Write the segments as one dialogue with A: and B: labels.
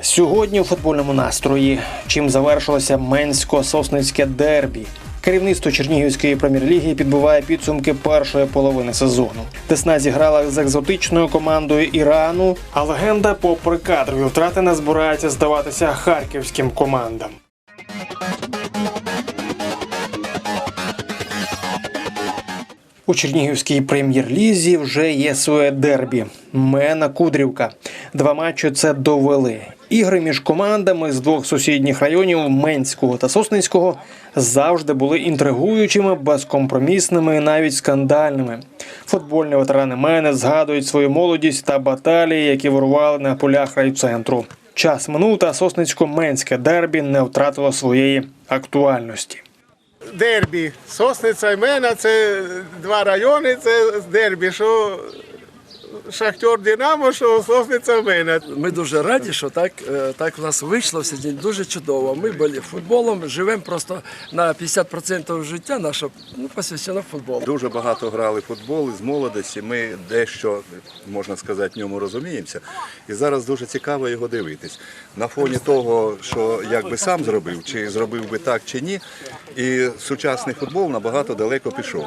A: Сьогодні у футбольному настрої, чим завершилося Менсько-Сосницьке дербі. Керівництво Чернігівської прем'єр-ліги підбиває підсумки першої половини сезону. Десна зіграла з екзотичною командою Ірану, а легенда, попри кадрові втрати, не збирається здаватися харківським командам. У Чернігівській прем'єр-лізі вже є своє дербі. Мена Кудрівка. Два матчі це довели. Ігри між командами з двох сусідніх районів Менського та Сосницького завжди були інтригуючими, безкомпромісними навіть скандальними. Футбольні ветерани Мене згадують свою молодість та баталії, які вирували на полях райцентру. Час минув, та Сосницько-Менське дербі не втратило своєї актуальності.
B: Дербі. Сосниця і Мена це два райони, це дербі. Що Шахтер Динамо, що Сосниця Мена.
C: Ми дуже раді, що так, е, так в нас вийшло сьогодні. Дуже чудово. Ми були футболом, живемо просто на 50% життя наше ну, посвящено футболу.
D: Дуже багато грали в футбол з молодості. Ми дещо, можна сказати, в ньому розуміємося. І зараз дуже цікаво його дивитись. На фоні того, що як би сам зробив, чи зробив би так, чи ні. І сучасний футбол набагато далеко пішов.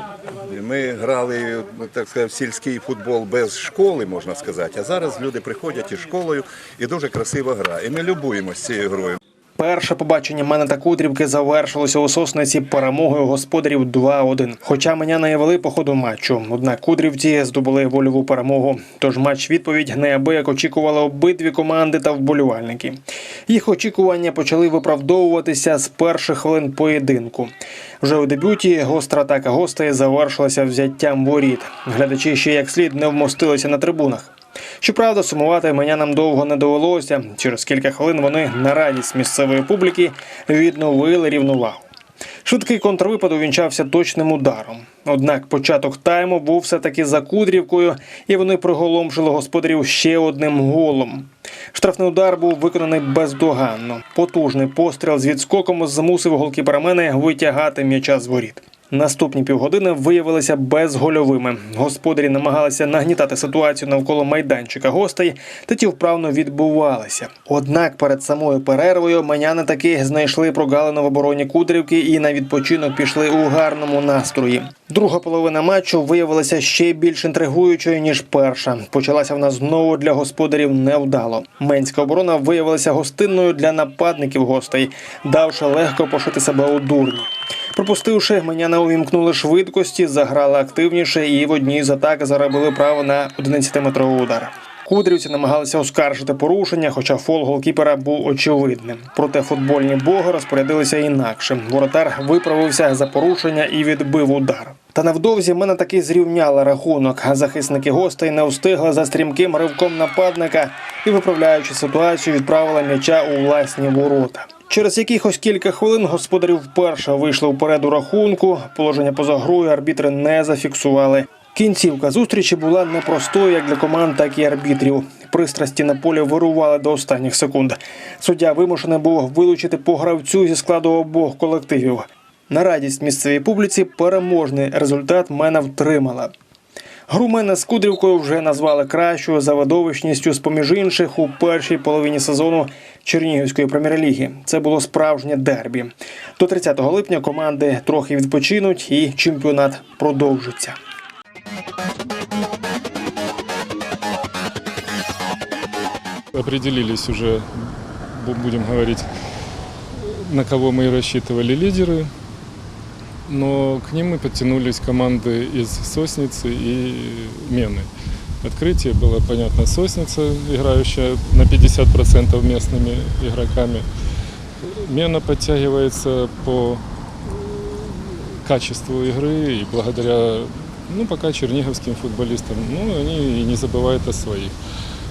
D: Ми грали так сказати, в сільський футбол без школи, можна сказати. А зараз люди приходять із школою і дуже красива гра. І ми любуємося цією грою.
A: Перше побачення мене та Кудрівки завершилося у сосниці перемогою господарів 2-1. Хоча мене не вели по ходу матчу. Однак Кудрівці здобули вольову перемогу. Тож матч відповідь неабияк очікували обидві команди та вболівальники. Їх очікування почали виправдовуватися з перших хвилин поєдинку. Вже у дебюті гостра атака гостей завершилася взяттям воріт. Глядачі ще як слід не вмостилися на трибунах. Щоправда, сумувати менянам довго не довелося. Через кілька хвилин вони на радість місцевої публіки відновили рівновагу. Швидкий контрвипад увінчався точним ударом. Однак початок тайму був все-таки за кудрівкою, і вони приголомшили господарів ще одним голом. Штрафний удар був виконаний бездоганно. Потужний постріл з відскоком змусив голкіпера Мени витягати м'яча з воріт. Наступні півгодини виявилися безгольовими. Господарі намагалися нагнітати ситуацію навколо майданчика гостей, та ті вправно відбувалися. Однак перед самою перервою маняни таки знайшли прогалину в обороні Кудрівки і на відпочинок пішли у гарному настрої. Друга половина матчу виявилася ще більш інтригуючою ніж перша. Почалася вона знову для господарів невдало. Менська оборона виявилася гостинною для нападників гостей, давши легко пошити себе у дурні. Пропустивши, меняна увімкнули швидкості, заграли активніше і в одній з атак заробили право на 11-метровий удар. Кудрівці намагалися оскаржити порушення, хоча фол голкіпера був очевидним. Проте футбольні боги розпорядилися інакше. Воротар виправився за порушення і відбив удар. Та невдовзі мене таки зрівняли рахунок. Захисники гостей не встигли за стрімким ривком нападника і, виправляючи ситуацію, відправили м'яча у власні ворота. Через якихось кілька хвилин господарі вперше вийшли вперед у рахунку. Положення поза грою арбітри не зафіксували. Кінцівка зустрічі була непростою як для команд, так і арбітрів. Пристрасті на полі вирували до останніх секунд. Суддя вимушений був вилучити по гравцю зі складу обох колективів. На радість місцевій публіці переможний результат мене втримала. Гру мене з Кудрівкою вже назвали кращою за видовищністю з поміж інших у першій половині сезону Чернігівської прем'єр-ліги. Це було справжнє дербі. До 30 липня команди трохи відпочинуть і чемпіонат продовжиться.
E: определились уже, бу- будем говорить, на кого мы и рассчитывали лидеры. Но к ним мы подтянулись команды из Сосницы и Мены. Открытие было, понятно, Сосница, играющая на 50% местными игроками. Мена подтягивается по качеству игры и благодаря, ну, пока черниговским футболистам, ну, они и не забывают о своих.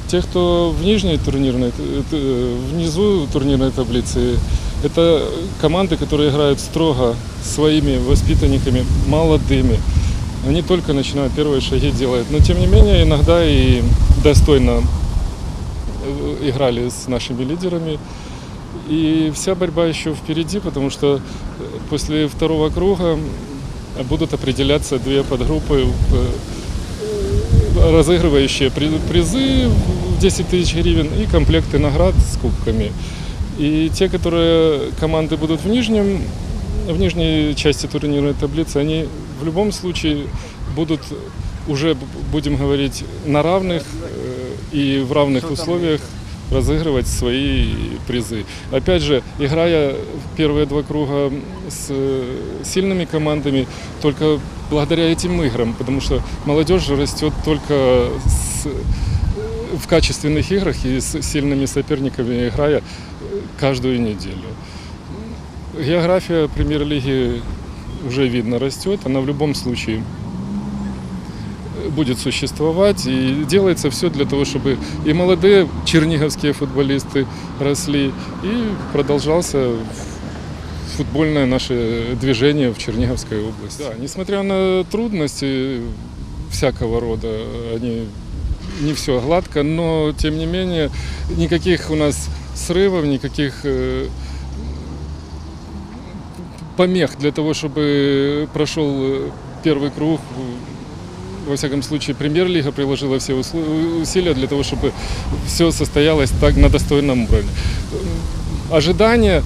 E: Те, кто в нижней турнирной, т- т- внизу турнирной таблицы, это команды, которые играют строго своими воспитанниками, молодыми. Они только начинают первые шаги делать. Но тем не менее, иногда и достойно э, играли с нашими лидерами. И вся борьба еще впереди, потому что после второго круга будут определяться две подгруппы, э, разыгрывающие при- призы в 10 тысяч гривен и комплекты наград с кубками. И те, которые команды будут в нижнем, в нижней части турнирной таблицы, они в любом случае будут уже, б- будем говорить, на равных э, и в равных условиях разыгрывать свои призы. Опять же, играя в первые два круга с э, сильными командами, только благодаря этим играм, потому что молодежь же растет только с- в качественных играх и с сильными соперниками играя э, каждую неделю. География премьер-лиги уже видно растет, она в любом случае будет существовать. И делается все для того, чтобы и молодые черниговские футболисты росли, и продолжался футбольное наше движение в Черниговской области. Да, несмотря на трудности всякого рода, они не все гладко, но тем не менее никаких у нас срывов, никаких э, помех для того, чтобы прошел э, первый круг. Во всяком случае, премьер-лига приложила все усилия для того, чтобы все состоялось так на достойном уровне. Ожидания,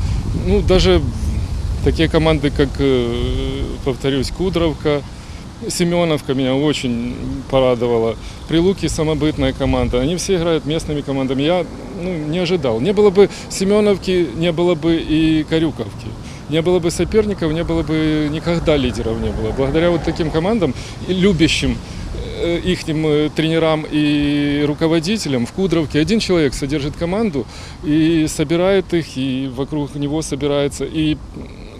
E: ну, даже такие команды, как, э, повторюсь, Кудровка, Семеновка меня очень порадовала. Прилуки самобытная команда. Они все играют местными командами. Я ну, не ожидал. Не было бы Семеновки, не было бы и Карюковки. Не было бы соперников, не было бы никогда лидеров не было. Благодаря вот таким командам, и любящим их тренерам и руководителям в Кудровке один человек содержит команду и собирает их, и вокруг него собирается, и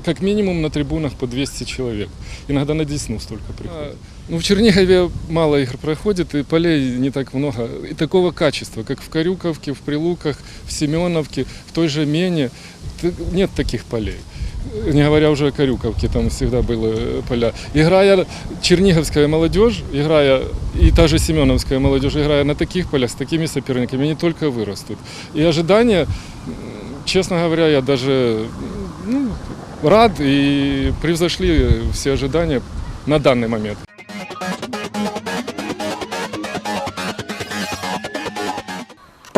E: как минимум на трибунах по 200 человек. Иногда на Десну столько приходит. Ну, в Чернигове мало игр проходит, и полей не так много. И такого качества, как в Карюковке, в Прилуках, в Семеновке, в той же Мене, нет таких полей. Не говоря уже о Карюковке, там всегда были поля. Играя черниговская молодежь, играя и та же семеновская молодежь, играя на таких полях с такими соперниками, они только вырастут. И ожидания, честно говоря, я даже ну, рад и превзошли все ожидания на данный момент.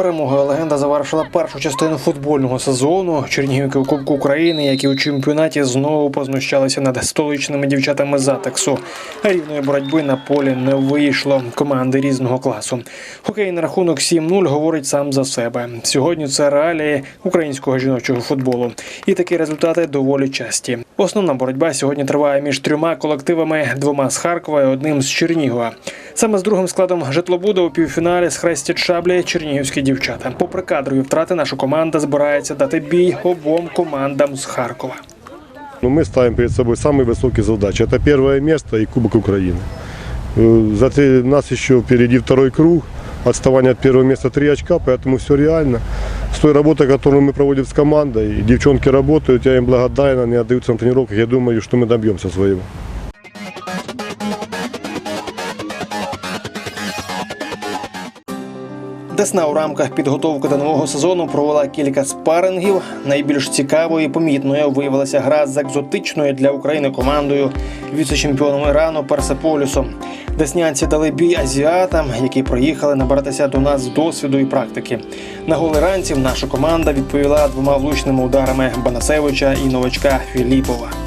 A: Перемога легенда завершила першу частину футбольного сезону. Чернігівки у Кубку України, які у чемпіонаті знову познущалися над столичними дівчатами з Атексу. Рівної боротьби на полі не вийшло. Команди різного класу. Хокейний рахунок 7-0 говорить сам за себе. Сьогодні це реалії українського жіночого футболу. І такі результати доволі часті. Основна боротьба сьогодні триває між трьома колективами: двома з Харкова і одним з Чернігова. Саме з другим складом житлобуда у півфіналі схрестять шаблі чернігівські дівчата Попри кадрові втрати, наша команда збирається дати бій обом командам з Харкова.
F: Но мы ставим перед собой самые высокие задачи. Это первое место и Кубок Украины. Э, За три- нас еще впереди второй круг. Отставание от первого места 3 очка, поэтому все реально. С той работой, которую мы проводим с командой, и девчонки работают, я им благодарен, они отдаются на тренировках. Я думаю, что мы добьемся своего.
A: Десна у рамках підготовки до нового сезону провела кілька спарингів. Найбільш цікавою і помітною виявилася гра з екзотичною для України командою віце-чемпіоном Ірану Персеполісом. Деснянці дали бій азіатам, які приїхали набиратися до нас досвіду і практики. На гол іранців наша команда відповіла двома влучними ударами Банасевича і новачка Філіпова.